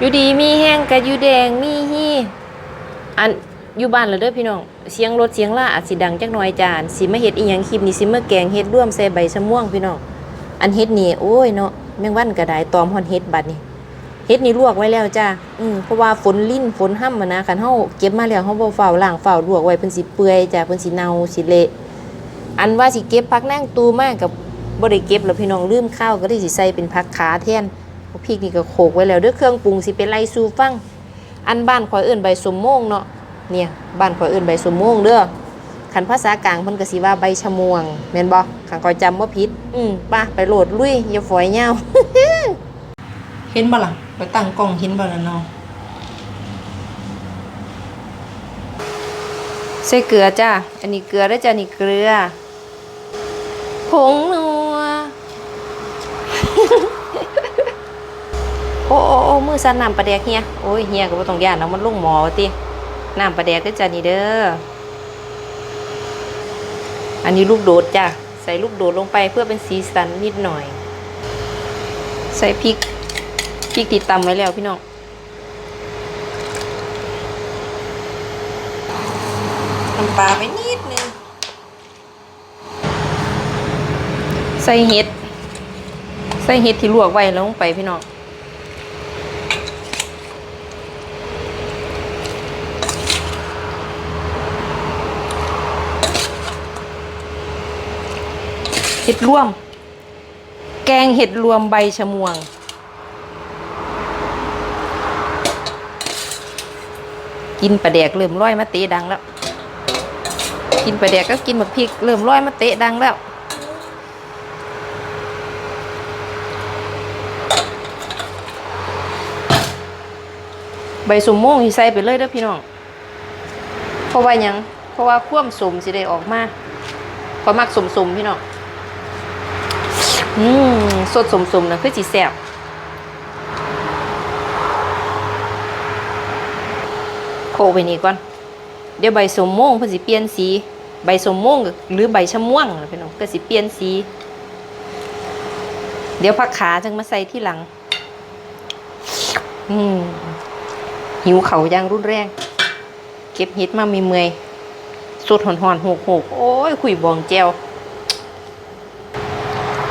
อยู่ดีมีแห้งกะอยู่แดงมีฮี่อันอยู่บ้านแล้วเด้อพี่น้องเสียงรถเสียงล่าอาจสิดังจักหน่อยจานสิมาเฮ็ดอีหยังคลิปนี้สิมาแกงเฮ็ดร่วมใส่ใบชะม่วงพี่น้องอันเฮ็ดนี่โอ้ยเนาะแมงวันก็ไดตอมฮอนเฮ็ดบัดนี้เฮ็ดนี่ลวกไว้แล้วจ้าอืมเพราะว่าฝนลิ้นฝนห้ำมานะคันเฮาเก็บมาแล้วเฮาบ่ฝ้าวล้างฝ้าวลวกไว้เพิ่นสิเปื่อยจ้าเพิ่นสิเน่าสิเละอันว่าสิเก็บผักนางตูมากับบ่ได้เก็บแล้วพี่น้องลืมข้าวก็ได้สิใส่เป็นผักขาแทน พริกนี่ก็โขกไว้แล้วเด้อเครื่องปรุงสิเป็นไรสู่ฟัง อันบ้านข่อยเอิ้นใบสมโมงเนาะเนี่ยบ้านข่อยเอิ้นใบสมโมงเด้อคันภาษากลางเพิ่นก็สิว่าใบชะมวงแม่นบ่คันข่อยจำบ่ผิด อืมป้าไปโหลดลุยอย่าฝอยยาวเห็นบ่ล่ะไปตั้งกล้องเห็นบ่ล่ะเนาะใส่เกลือจ้าอันนี้เกลือได้จ้านี่เกลือผงนัว โอ้โอ้โอ้มือสั่นน้ำปลาแดกเฮียโอ้ยเฮียก็บ่ต้องย่านเนาะมันลงหมอติน้ำปลาแดกเด้อจ้านี่เด้ออันนี้ลูกโดดจ้ะใส่ลูกโดดลงไปเพื่อเป็นสีสันนิดหน่อย ใส่พริกพริกที่ตำไว้แล้วพี่น้องน้ำปลาไปนิดนึง ใส่เห็ด ใส่เห็ดที่ลวกไว้แล้วลงไปพี่น้อง เห็ดรวม แกงเห็ดรวมใบชะมวง กินปลาแดกเริ่มร้อยมาเตะดังแล้ว กินปลาแดกก็กินหมักพริกเริ่มร้อยมาเตะดังแล้วใบสมโมงที่ใส่ไปเลยเด้อพี่น้อง เพราะว่ายัง เพราะว่าคว่ำสมสิได้ออกมาเพราะมักสมสมพี่น้อง อืมสดสมสมๆนะคือจีแซ่บโคไปนี่ก่อน เดี๋ยวใบสมโมงเพิ่นสิเปลี่ยนสี ใบสมโมงหรือใบชะม่วงพี่น้องก็สิเปลี่ยนสี เดี๋ยวผักขาจึงมาใส่ที่หลัง อืมหิวเขาย่างรุนแรง เก็บเห็ดมามีเมื่อยสดหอนหอนๆหกหกโอ้ย คุยบองแจว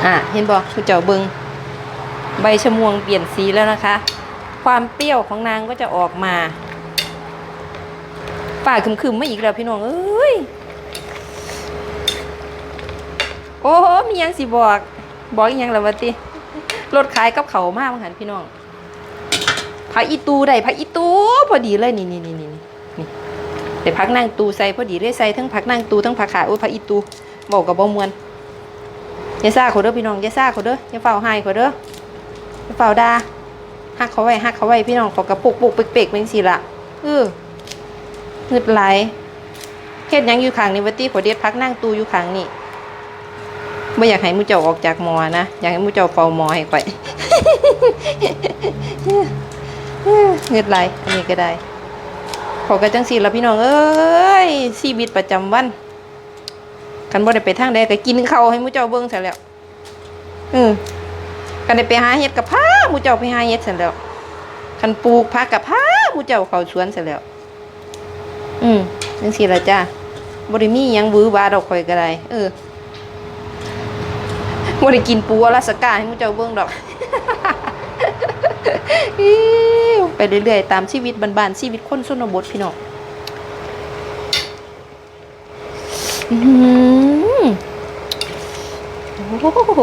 อะเห็นบอกคุณเจ้าเบิงใบชะมวงเปลี่ยนสีแล้วนะคะ ความเปรี้ยวของนางก็จะออกมาฝ่าคึมๆมาอีกแล้วพี่น้องเอ้ยโอ้โหมียังสิบอก บอกอีหยังแล้ววะติรถขายกับเขามากมังหันพี่น้องผักอีตูได้ผักอีตูพอดีเลยนี่นี่นี่นี่นี่แต่ผักนางตูใส่พอดีเลยใส่ทั้งผักนางตูทั้งผักขาโอ้ยผักอีตูบอกกับบ่มวน อย่าซ่าเขาเด้อพี่น้องอย่าซ่าเขาเด้ออย่าเฝ้าให้เขาเด้ออย่าเฝ้าด่าหักเขาไว้หักเขาไว้พี่น้องเขากระปุกปุกเปกๆเป็นสิละเออเงึดไหลเฮ็ดยังอยู่ข้างนี่วัติขอเด็ดพักนั่งตูอยู่ข้างนี่ไม่อยากให้มูเจ้าออกจากหมอนะอยากให้มูเจ้าเฝ้าหมอให้ข่อยเงึดไหลอันนี้ก็ได้ขอกระจังสีละพี่น้องเอ้ยชีวิตประจำวัน กันบ่ได้ไปทางใดก็กินข้าวให้มูเจ้าเบิ่งซะแล้วอือกันได้ไปหาเห็ดกับพามูเจ้าไปหาเห็ดซะแล้วคันปลูกผักกับพามูเจ้าเข้าสวนซะแล้ว อืมจังซี่ล่ะจ้าบ่ได้มีหยังหวือหวาดอกข่อยก็ได้เออบ่ได้กินปูอลาสก้าให้มูเจ้าเบิ่งดอกไปเรื่อยๆ ตามชีวิตบ้านๆชีวิตคนชนบทพี่น้อง อืมโอ้โห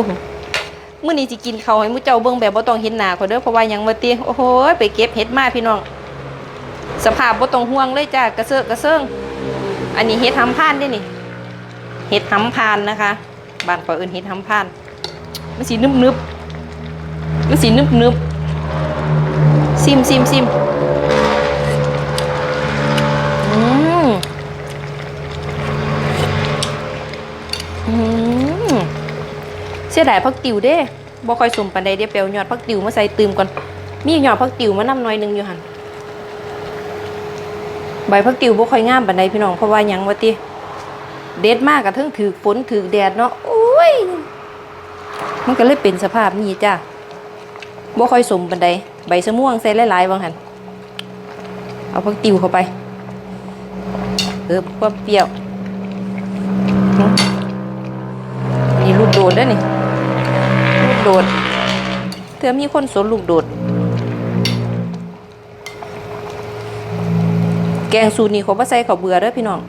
มื้อนี้สิกินเขาวให้มื้เจ้าเบิ่งแบบบ่ต้องเห็นหน้าเขาเด้อเพราะว่ายังบ่ติโอ้โหไปเก็บเห็ดมาพี่น้อง สภาพบ่ต้องห่วงเลยจ้ากระเซอะกระเซิงอันนี้เห็ดหำพานเด้นี่ เห็ดหำพานนะคะ บ้านข่อยเอิ้นเห็ดหำพาน มันสินึบๆมันสินึบๆซิมซิมซิมอืม อืม เสียดายพักติวเด้บ่ค่อยสมปานใดเด้เปียวยอดพักติวมาใส่ตืมก่อนมีหยอดพักติวมานำหน่อยหนึงอยู่หั่นใบพักติวบ่ค่อยงามปานใดพี่น้องเพราะว่าหยังว่าติเด็ดมากกะเทิงถือฝนถือแดดเนาะโอ้ยมันก็เลยเป็นสภาพนี้จ้ะบ่ค่อยสมบันไดใบสะม่วงใส่หลายๆบางหันเอาพักติวเข้าไปเออความเปรี้ยวนี่ลูกโดดเด้นี่ ดดเธอมีคนสนลูกโดด แกงสูตรนี้เขาบ่ใส่ข้าวเบื่อเด้อพี่น้อง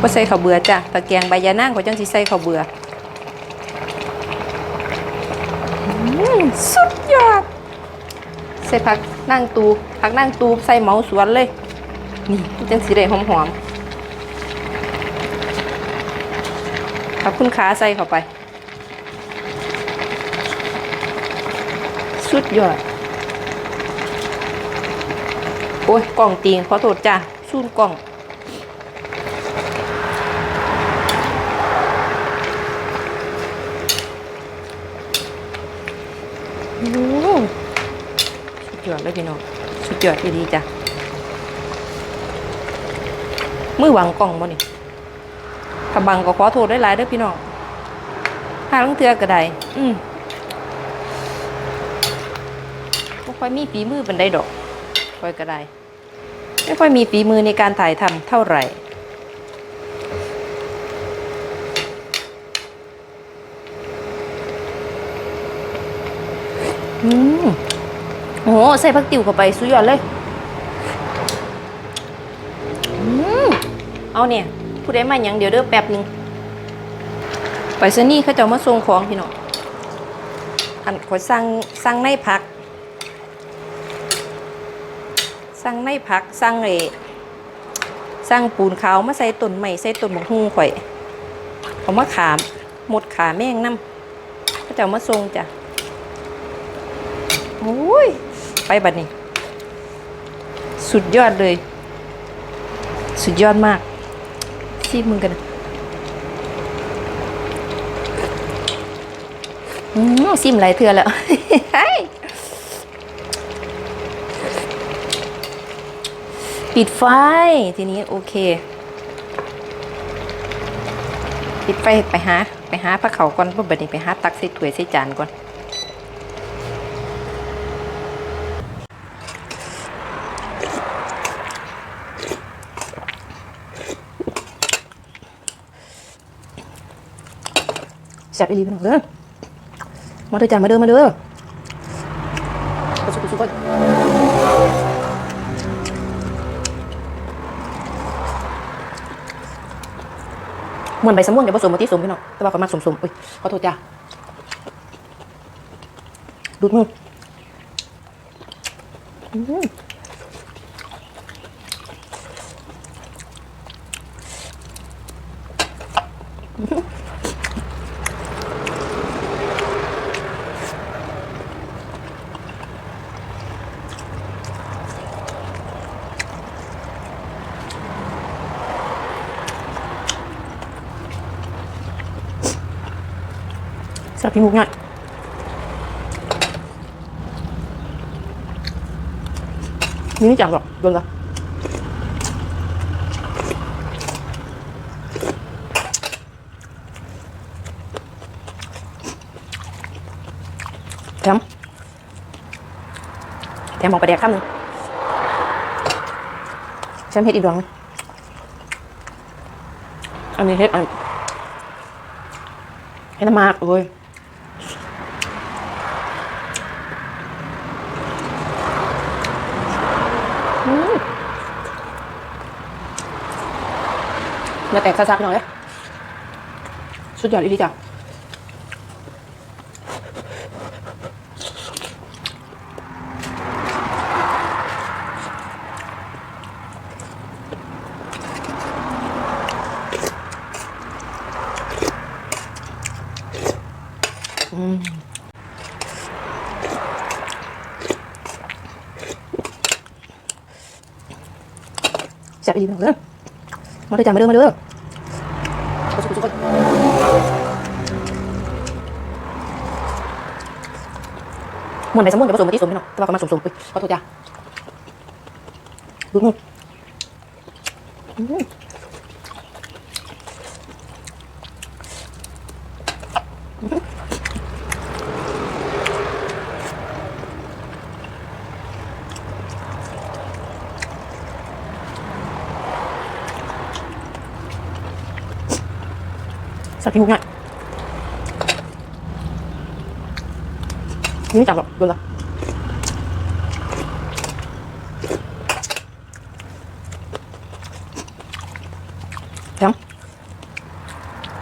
บ่ใส่ข้าวเบื่อจ้ะแต่แกงใบยานางเขาจังสิใส่ข้าวเบื่อสุดยอด ใส่ผักนั่งตูผักนั่งตูใส่เหมาสวนเลย นี่จังสิได้หอมๆขอบคุณขาใส่เข้าไป สุดยอด โอ้ยกล่องตีงขอโทษจ้ะซูนกล่องโอ้โหสุดยอดเลยพี่น้อง สุดยอดดีจ้ะ มือวางกล่องบ่นี่ถ้าบังก็ขอโทษได้หลายๆเด้อพี่น้องห้าลังเทือก็ได้อืมบ่ ค่อยมีฝีมือเป็นได้ดอกค่อยก็ได้ ไม่ค่อยมีฝีมือในการถ่ายทำเท่าไหร่อืมโอ้โหใส่ผักติ๋วเข้าไปสุดยอดเลยอืมเอาเนี่ยผู้ใดมาอย่างเดี๋ยวเด้อแป๊บหนึงไปซนี่เขาจะมาส่งของพี่น้องอันขอสั่งสั่งในผัก สั่งในผักสั่งเอสั่งปูนขาวมาใส่ต้นใหม่ใส่ต้นบกฮุ่งข่อยเอามาขาม หมดขาแม่งน้ำเขาจะเอามาส่งจ้ะโอ้ย ไปบัดนี้ สุดยอดเลย สุดยอดมากซีมึงกันอืมซิมหลายเทือแล้ว ปิดไฟทีนี้โอเค ปิดไฟไปหาไปหาพระเขาก่อนเพื่อบัดนี้ไปหาตักใส่ถ้วยใส่จานก่อนแซ่บอีหลีพี่น้องเด้อมาเด้อจ้ามาเด้อมาเด้อสุกสุกก่อน มือนใบสมม่วงเดี๋ยวผสมมาที่สมพี่น้องแต่ว่าก็มักสมสมๆอุ้ยขอโทษจ้าดูดมืออื้อ หือแซ่บพี่มุกง่ายนี่ไม่จังหรอกโดนละแถมแถมมองไปแดกข้ามหนึ่งฉันเฮ็ดอีกดวงนึงอันนี้เฮ็ดอันเฮ็ดมากเลยอืม มาแตกซักๆหน่อยเลยสุดยอดอีดีจ้ะแซ่บอีกเด้อ มาเด้อจ้ามาเด้อมาเด้อมาสุกสุกก่อนเหมือนใบสมมุนเดี๋ยวผสมมาที่สมพี่น้องแต่ว่าก็มาสมๆอุ้ยขอโทษจ้าดูนู่นอืม สักทีง่ายนี่จับหรอกดูละแถม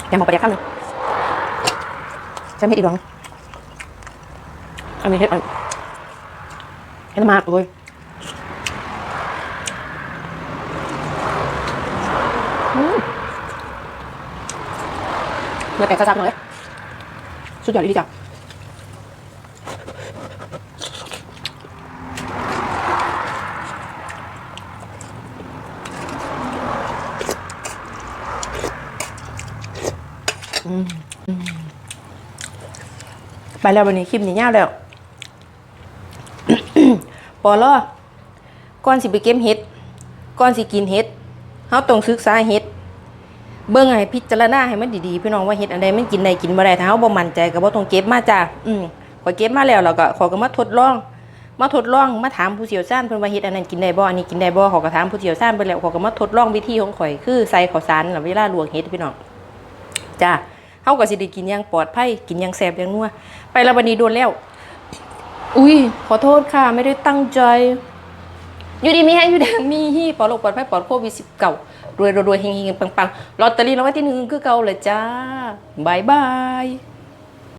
แถมหมกปลาแดกข้างหนึงแถมเห็ดอีกหรออันนี้เห็ดอันเห็ดมากเลยอืม นื้อแกะซับๆหน่อย สุดยอดดีจ้ะไปแล้ววันนี้คลิปนี้ยาวแล้วปอล่อก่อนสิไปเก็บเห็ดก่อนสิกินเห็ดเฮาต้องศึกษาเห็ด เบิ่งให้พิจารณาให้มันดีๆพี่น้องว่าเฮ็ดอันใดมันกินได้กินบ่ได้ถ้าเฮาบ่มั่นใจก็บ่ต้องเก็บมาจ้าอืมขอยเก็บมาแล้วแล้วก็ขอยก็มาทดลอง มาทดลองมาถามผู้เชี่ยวชาญเพิ่นว่าเฮ็ดอันนั้นกินได้บ่อันนี้กินได้บ่ขอยก็ถามผู้เชี่ยวชาญไปแล้วขอยก็มาทดลองวิธีของข่อยคือใส่ข้าวสารน่ะเวลาลวกเฮ็ดพี่น้องจ้าเฮาก็สิได้กินอย่างปลอดภัยกินอย่างแซ่บอย่างนัวไปแล้ววันนี้โดนแล้ว อุ้ยขอโทษค่ะ ไม่ได้ตั้งใจ อยู่ดีมีแห้งอยู่แดงมีฮี่ปลอดโรคปลอดภัยปลอดโควิดสิบเก่า รวยรวยเฮงเฮงปังปังลอตเตอรี่รางวัลที่หนึ่งคือเก่าเลยจ้าบายบาย